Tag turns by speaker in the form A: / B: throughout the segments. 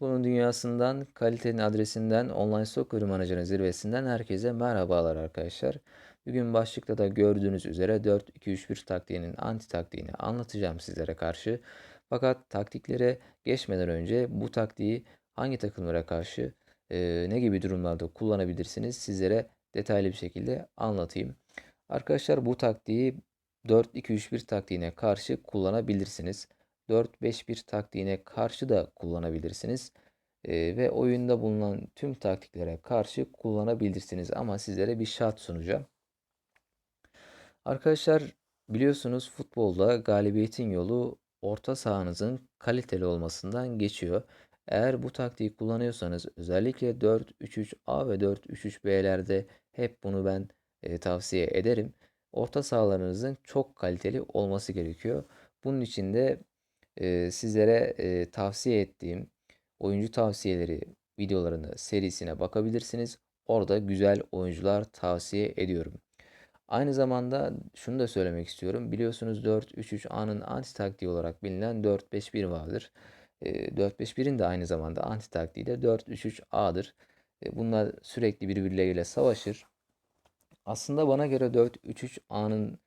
A: Bunun dünyasından, kalitenin adresinden, online soccer manager'ın zirvesinden herkese merhabalar arkadaşlar. Bugün başlıkta da gördüğünüz üzere 4-2-3-1 taktiğinin anti taktiğini anlatacağım sizlere karşı. Fakat taktiklere geçmeden önce bu taktiği hangi takımlara karşı e, ne gibi durumlarda kullanabilirsiniz sizlere detaylı bir şekilde anlatayım. Arkadaşlar bu taktiği 4-2-3-1 taktiğine karşı kullanabilirsiniz. 4-5-1 taktiğine karşı da kullanabilirsiniz. Ee, ve oyunda bulunan tüm taktiklere karşı kullanabilirsiniz. Ama sizlere bir şart sunacağım. Arkadaşlar biliyorsunuz futbolda galibiyetin yolu orta sahanızın kaliteli olmasından geçiyor. Eğer bu taktiği kullanıyorsanız özellikle 4-3-3A ve 4-3-3B'lerde hep bunu ben e, tavsiye ederim. Orta sahalarınızın çok kaliteli olması gerekiyor. Bunun için de sizlere tavsiye ettiğim oyuncu tavsiyeleri videolarını serisine bakabilirsiniz. Orada güzel oyuncular tavsiye ediyorum. Aynı zamanda şunu da söylemek istiyorum. Biliyorsunuz 4-3-3A'nın anti taktiği olarak bilinen 4-5-1 vardır. E, 4-5-1'in de aynı zamanda anti taktiği de 4-3-3A'dır. E, bunlar sürekli birbirleriyle savaşır. Aslında bana göre 4-3-3A'nın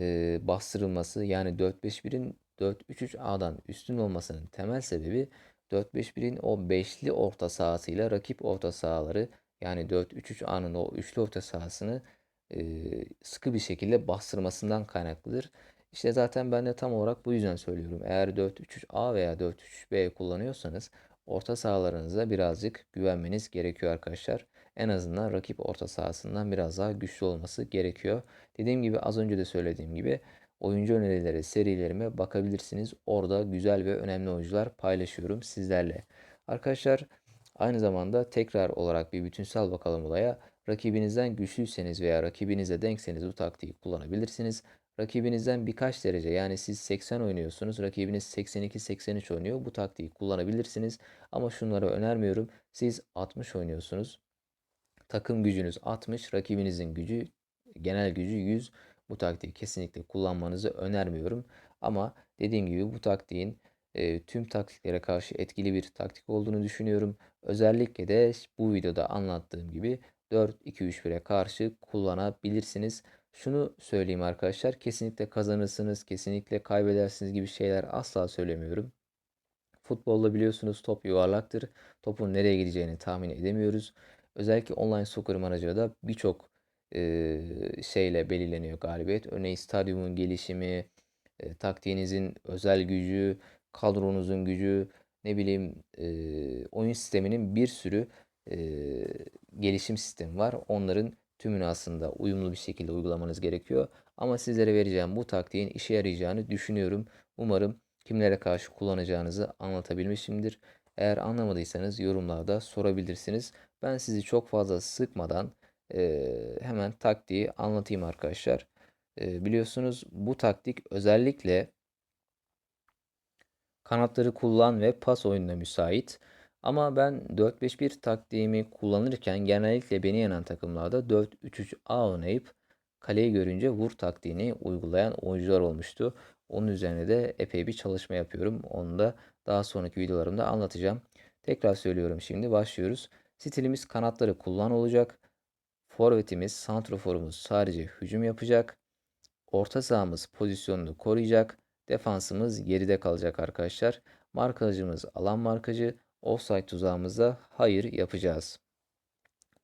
A: e, bastırılması yani 4-5-1'in 4-3-3-A'dan üstün olmasının temel sebebi 4-5-1'in o beşli orta sahasıyla rakip orta sahaları yani 4-3-3-A'nın o üçlü orta sahasını e, sıkı bir şekilde bastırmasından kaynaklıdır. İşte zaten ben de tam olarak bu yüzden söylüyorum. Eğer 4-3-3-A veya 4-3-3-B kullanıyorsanız orta sahalarınıza birazcık güvenmeniz gerekiyor arkadaşlar. En azından rakip orta sahasından biraz daha güçlü olması gerekiyor. Dediğim gibi az önce de söylediğim gibi oyuncu önerileri serilerime bakabilirsiniz. Orada güzel ve önemli oyuncular paylaşıyorum sizlerle. Arkadaşlar aynı zamanda tekrar olarak bir bütünsel bakalım olaya. Rakibinizden güçlüyseniz veya rakibinize denkseniz bu taktiği kullanabilirsiniz. Rakibinizden birkaç derece yani siz 80 oynuyorsunuz, rakibiniz 82-83 oynuyor. Bu taktiği kullanabilirsiniz. Ama şunları önermiyorum. Siz 60 oynuyorsunuz. Takım gücünüz 60, rakibinizin gücü genel gücü 100. Bu taktiği kesinlikle kullanmanızı önermiyorum. Ama dediğim gibi bu taktiğin e, tüm taktiklere karşı etkili bir taktik olduğunu düşünüyorum. Özellikle de bu videoda anlattığım gibi 4-2-3-1'e karşı kullanabilirsiniz. Şunu söyleyeyim arkadaşlar. Kesinlikle kazanırsınız, kesinlikle kaybedersiniz gibi şeyler asla söylemiyorum. Futbolda biliyorsunuz top yuvarlaktır. Topun nereye gideceğini tahmin edemiyoruz. Özellikle online soccer manager'da birçok şeyle belirleniyor galibiyet. Örneğin stadyumun gelişimi, taktiğinizin özel gücü, kadronuzun gücü, ne bileyim oyun sisteminin bir sürü gelişim sistemi var. Onların tümünü aslında uyumlu bir şekilde uygulamanız gerekiyor. Ama sizlere vereceğim bu taktiğin işe yarayacağını düşünüyorum. Umarım kimlere karşı kullanacağınızı anlatabilmişimdir. Eğer anlamadıysanız yorumlarda sorabilirsiniz. Ben sizi çok fazla sıkmadan e, hemen taktiği anlatayım arkadaşlar. E, biliyorsunuz bu taktik özellikle kanatları kullan ve pas oyununa müsait. Ama ben 4-5-1 taktiğimi kullanırken genellikle beni yenen takımlarda 4-3-3-A oynayıp kaleyi görünce vur taktiğini uygulayan oyuncular olmuştu. Onun üzerine de epey bir çalışma yapıyorum. Onu da daha sonraki videolarımda anlatacağım. Tekrar söylüyorum şimdi başlıyoruz. Stilimiz kanatları kullan olacak. Forvetimiz, santroforumuz sadece hücum yapacak. Orta sahamız pozisyonunu koruyacak. Defansımız geride kalacak arkadaşlar. Markacımız alan markacı. Offside tuzağımıza hayır yapacağız.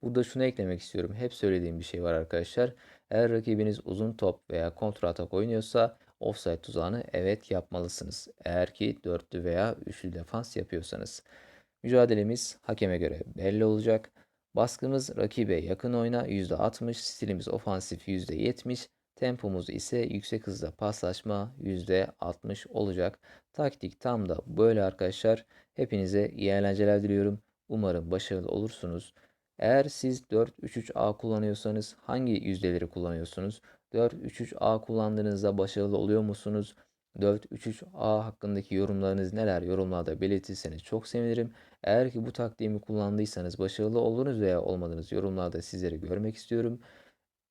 A: Burada şunu eklemek istiyorum. Hep söylediğim bir şey var arkadaşlar. Eğer rakibiniz uzun top veya kontra atak oynuyorsa offside tuzağını evet yapmalısınız. Eğer ki dörtlü veya üçlü defans yapıyorsanız. Mücadelemiz hakeme göre belli olacak. Baskımız rakibe yakın oyna %60, stilimiz ofansif %70, tempomuz ise yüksek hızda paslaşma %60 olacak. Taktik tam da böyle arkadaşlar. Hepinize iyi eğlenceler diliyorum. Umarım başarılı olursunuz. Eğer siz 4-3-3-A kullanıyorsanız hangi yüzdeleri kullanıyorsunuz? 4-3-3-A kullandığınızda başarılı oluyor musunuz? 4-3-3-A hakkındaki yorumlarınız neler? Yorumlarda belirtirseniz çok sevinirim. Eğer ki bu taktiğimi kullandıysanız başarılı oldunuz veya olmadınız yorumlarda sizleri görmek istiyorum.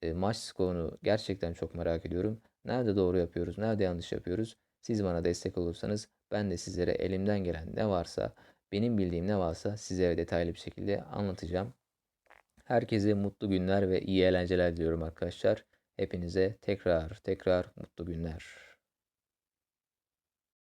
A: E, maç skorunu gerçekten çok merak ediyorum. Nerede doğru yapıyoruz, nerede yanlış yapıyoruz? Siz bana destek olursanız ben de sizlere elimden gelen ne varsa benim bildiğim ne varsa size detaylı bir şekilde anlatacağım. Herkese mutlu günler ve iyi eğlenceler diliyorum arkadaşlar. Hepinize tekrar tekrar mutlu günler.